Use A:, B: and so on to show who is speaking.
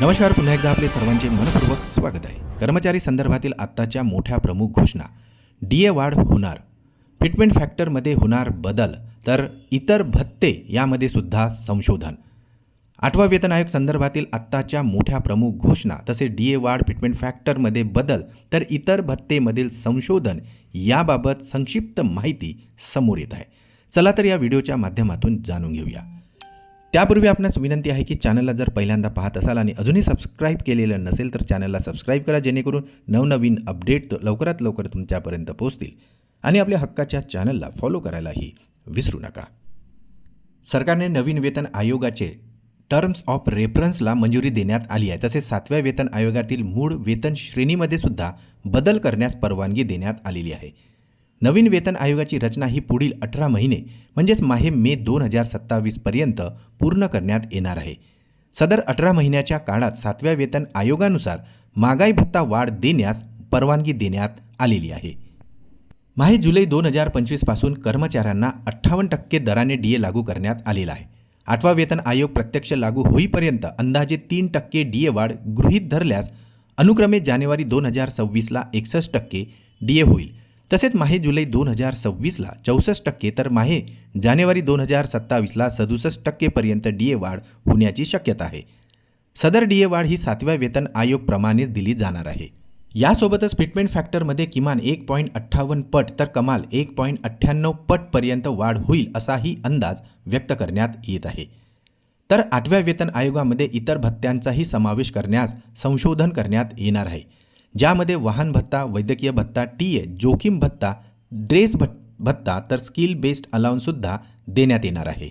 A: नमस्कार पुन्हा एकदा आपले सर्वांचे मनपूर्वक स्वागत आहे. कर्मचारी संदर्भातील आत्ताच्या मोठ्या प्रमुख घोषणा. डी ए वाढ होणार. फिटमेंट फॅक्टरमध्ये होणार बदल तर इतर भत्ते यामध्ये सुद्धा संशोधन. आठवा वेतन आयोग संदर्भातील आत्ताच्या मोठ्या प्रमुख घोषणा तसे डी ए वाढ फिटमेंट फॅक्टरमध्ये बदल तर इतर भत्तेमधील संशोधन याबाबत संक्षिप्त माहिती समोर येत आहे. चला तर या व्हिडिओच्या माध्यमातून जाणून घेऊया. त्यापूर्वी आपणास विनंती आहे की चॅनलला जर पहिल्यांदा पाहत असाल आणि अजूनही सबस्क्राईब केलेलं नसेल तर चॅनलला सबस्क्राईब करा जेणेकरून नवनवीन अपडेट लवकरात लवकर तुमच्यापर्यंत पोहोचतील. आणि आपल्या हक्काच्या चॅनलला फॉलो करायलाही विसरू नका. सरकारने नवीन वेतन आयोगाचे टर्म्स ऑफ रेफरन्सला मंजुरी देण्यात आली आहे. तसेच सातव्या वेतन आयोगातील मूळ वेतन श्रेणीमध्ये सुद्धा बदल करण्यास परवानगी देण्यात आलेली आहे. नवीन वेतन आयोगाची रचना ही पुढील अठरा महिने म्हणजेच माहे मे दोन हजार सत्तावीसपर्यंत पूर्ण करण्यात येणार आहे. सदर अठरा महिन्याच्या काळात सातव्या वेतन आयोगानुसार महागाई भत्ता वाढ देण्यास परवानगी देण्यात आलेली आहे. माहे जुलै दोन हजार पंचवीसपासून कर्मचाऱ्यांना अठ्ठावन्न टक्के दराने डी ए लागू करण्यात आलेला आहे. आठवा वेतन आयोग प्रत्यक्ष लागू होईपर्यंत अंदाजे तीन टक्के डी ए वाढ गृहीत धरल्यास अनुक्रमे जानेवारी दोन हजार सव्वीसला एकसष्ट टक्के डी ए होईल. तसेच माहे जुलै दोन हजार सव्वीसला चौसष्ट टक्के तर माहे जानेवारी दोन हजार सत्तावीसला सदुसष्ट टक्केपर्यंत डी ए वाढ होण्याची शक्यता आहे. सदर डी ए वाढ ही सातव्या वेतन आयोगप्रमाणे दिली जाणार आहे. यासोबतच फिटमेंट फॅक्टरमध्ये किमान एक पॉईंट अठ्ठावन्न पट तर कमाल एक पॉईंट अठ्ठ्याण्णव पटपर्यंत वाढ होईल असाही अंदाज व्यक्त करण्यात येत आहे. तर आठव्या वेतन आयोगामध्ये इतर भत्त्यांचाही समावेश करण्यास संशोधन करण्यात येणार आहे. ज्यामध्ये वाहन भत्ता वैद्यकीय भत्ता टी ए जोखीम भत्ता ड्रेस भट भत्ता तर स्किल बेस्ड अलाउन्ससुद्धा देण्यात येणार आहे.